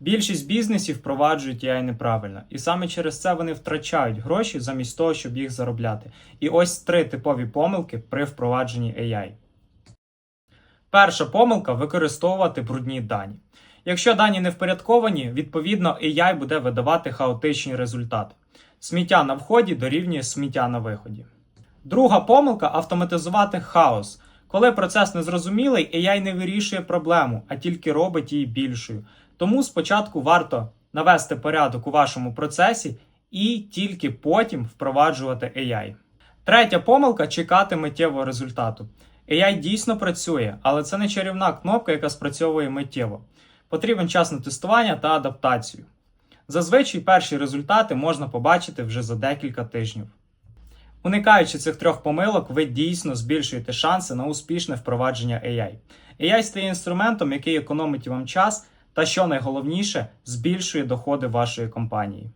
Більшість бізнесів впроваджують AI неправильно, і саме через це вони втрачають гроші замість того, щоб їх заробляти. І ось три типові помилки при впровадженні AI. Перша помилка використовувати брудні дані. Якщо дані не впорядковані, відповідно AI буде видавати хаотичні результати. Сміття на вході дорівнює сміття на виході. Друга помилка автоматизувати хаос. Коли процес незрозумілий, AI не вирішує проблему, а тільки робить її більшою. Тому спочатку варто навести порядок у вашому процесі і тільки потім впроваджувати AI. Третя помилка чекати миттєвого результату. AI дійсно працює, але це не чарівна кнопка, яка спрацьовує миттєво. Потрібен час на тестування та адаптацію. Зазвичай перші результати можна побачити вже за декілька тижнів. Уникаючи цих трьох помилок, ви дійсно збільшуєте шанси на успішне впровадження AI. AI стає інструментом, який економить вам час та, що найголовніше, збільшує доходи вашої компанії.